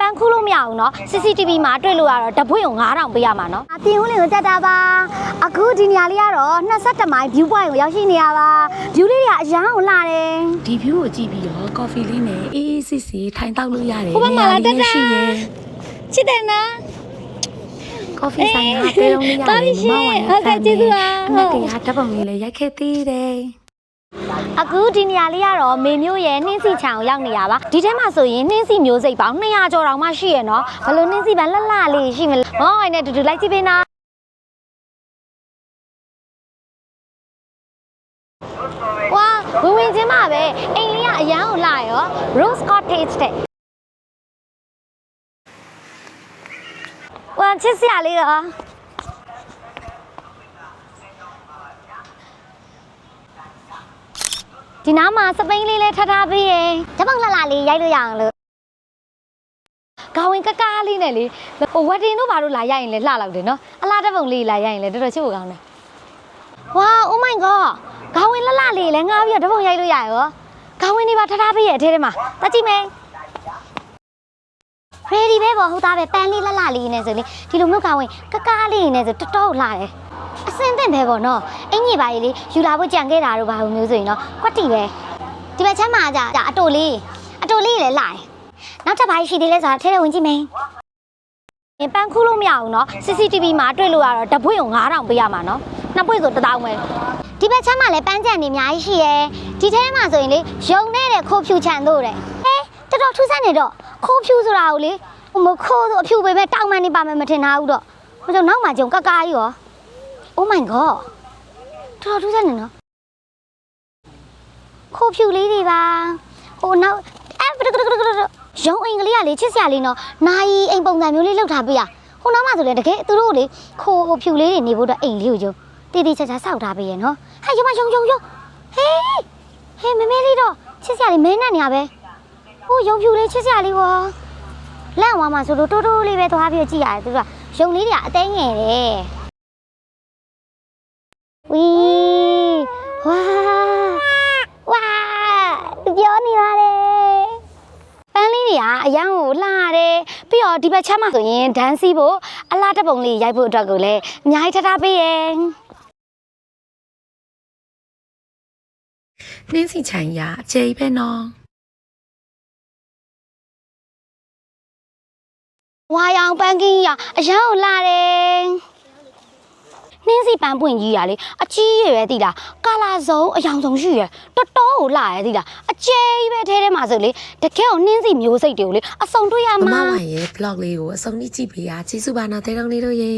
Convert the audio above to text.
ပန်းခုလို့မရဘူးเนาะ CCTV မှာတွေ့လို့ရတော့တပွင့်ကို9000ပေးရမှာเนาะအပြင်ဦးလေးကိုတက်တာပါအခုဒီနေရာလေးကတော့22မိုင် view point ကိုရောက်ရှိနေရပါ view လေးတွေကအရန်ကိုလှတယ် ဒီ view ကိုကြည့်ပြီးတော့ coffee လေးနဲ့အေးအေးဆေးဆေးထိုင်တောက်လို့ရတယ် ဟိုဘက်မှာလာတက်တာ ရှိရဲ ချစ်တယ်နော် coffee ဆိုင်ကတဲလုံးလေးရတယ် တော်ပြီရှင် မဝိုင်း ဟုတ်ကဲ့ကျေးဇူးပါ အမကရဓာတ်ပုံလေးလည်းရိုက်ခဲ့သေးတယ် အခုဒီနေရာလေးကတော့မေမျိုးရဲ့နှင်းစီချံကိုရောက်နေရပါဒီထဲမှာဆိုရင်နှင်းစီမျိုးစိတ်ပေါင်း200ကျော်တောင်မှရှိရနော်ဘလို့နှင်းစီပန်းလှလှလေးရှိမလဲဟောအဲ့နဲ့တူတူလိုက်ကြည့်ပေးနာဝါဝင်ဝင်ချင်းပါပဲအိမ်လေးကအရန်ကိုလာရော rose cottage တဲ့ဝါချစ်စရာလေးရော ဒီနားမှာစပိန်လေးလည်းထပ်ထားပေးရင်ဓာတ်ပုံလှလှလေးရိုက်လို့ရအောင်လို့ကောင်းဝင်ကကားလေးနဲ့လေဟိုဝက်တင်တို့ဘာလို့လာရိုက်ရင်လဲလှလောက်တယ်နော်အလားဓာတ်ပုံလေးလာရိုက်ရင်လဲတော်တော်ချစ်ဖို့ကောင်းတယ်ဝါ oh my god ကောင်းဝင်လှလှလေးလည်းငားပြီးတော့ဓာတ်ပုံရိုက်လို့ရရောကောင်းဝင်နေပါထပ်ထားပေးရဲ့အထဲထဲမှာတတ်ကြည့်မယ် ready ပဲပေါ့ဟုတ်သားပဲပန်းလေးလှလှလေးနဲ့ဆိုလေဒီလိုမျိုးကောင်းဝင်ကကားလေးနဲ့ဆိုတော်တော်လှတယ် အစင်သင့်ပဲပေါ့နော်အင်ကြီးပါကြီးလေးယူလာဖို့ကြံခဲ့တာတော့ဘာလို့မျိုးဆိုရင်တော့ကွက်တီပဲဒီဘက်ချမ်းမှာကြဒါအတိုလေးအတိုလေးလည်းလာတယ်နောက်ထပ်ဘာရှိသေးလဲဆိုတာထဲထဲဝင်ကြည့်မယ်ပန်းခူးလို့မရဘူးเนาะ CCTV မှာတွေ့လို့ရတော့တပွင့်ကို9000ပေးရမှာเนาะနှစ်ပွင့်ဆို1000ပဲဒီဘက်ချမ်းမှာလည်းပန်းကြံနေအများကြီးရှိရဲဒီထဲမှာဆိုရင်လေရုံနဲ့တဲ့ခိုးဖြူချန်တို့တဲ့ဟဲတော်တော်ထူးဆန်းနေတော့ခိုးဖြူဆိုတာကိုလေမခိုးဆိုအဖြူပဲပဲတောင်မှန်နေပါမယ်မထင်တာဘူးတော့မဆိုနောက်မှကြုံကကားကြီးရော Oh my god တော်တော်ထူးဆန်းနေနော်ခိုးဖြူလေးတွေပါဟိုနောက်အဲဘဒကဒကဒကဒရုံအိမ်ကလေးကလေချစ်စရာလေးနော်နိုင်အိမ်ပုံစံမျိုးလေးလောက်ထားပေးရဟိုနောက်မှဆိုလေတကယ်သူတို့လေခိုးဖြူလေးတွေနေဖို့တော့အိမ်လေးကိုယုံတီတီချာချာစောက်ထားပေးရနော်ဟဲ့ယမယုံယုံယုံဟေးဟေးမမေလေးတော့ချစ်စရာလေးမင်းနဲ့နေရပဲဟိုယုံဖြူလေးချစ်စရာလေးဟောလန့်သွားမှဆိုလို့တိုးတိုးလေးပဲသွားပြီးကြည့်ရတယ်သူကယုံလေးတွေကအသေးငယ်တယ် ဝီဝါဝါပြောနေပါလေပန်းလေးတွေကအရန်ကိုလှတယ်ပြီးတော့ဒီဘက်ချမ်းမှာဆိုရင်ဒန်းစီဖို့အလားတက်ပုံလေးရိုက်ဖို့အတွက်ကိုလည်းအများကြီးထပ်ထားပေးရဲ့နှင်းစီချန်ရအကျယ်ပဲနော်ဝါရောင်ပန်းကင်းရအရန်ကိုလှတယ် နှင်းစီပန်းပွင့်ကြီးရလေအကြီးရယ်ပဲသိလားကာလာဆုံးအယောင်ဆုံးရှိရယ်တော်တော်ကိုလှရယ်သိလားအကျယ်ကြီးပဲထဲထဲမှာဆိုလေတကယ်ကိုနှင်းစီမျိုးစိတ်တွေကိုလေအစုံတွေ့ရမမမှာဝိုင်းရဲ့ blog လေးကိုအဆုံးထိကြည့်ပေးရကျေးဇူးပါနော်တဲတောင်လေးတို့ရေ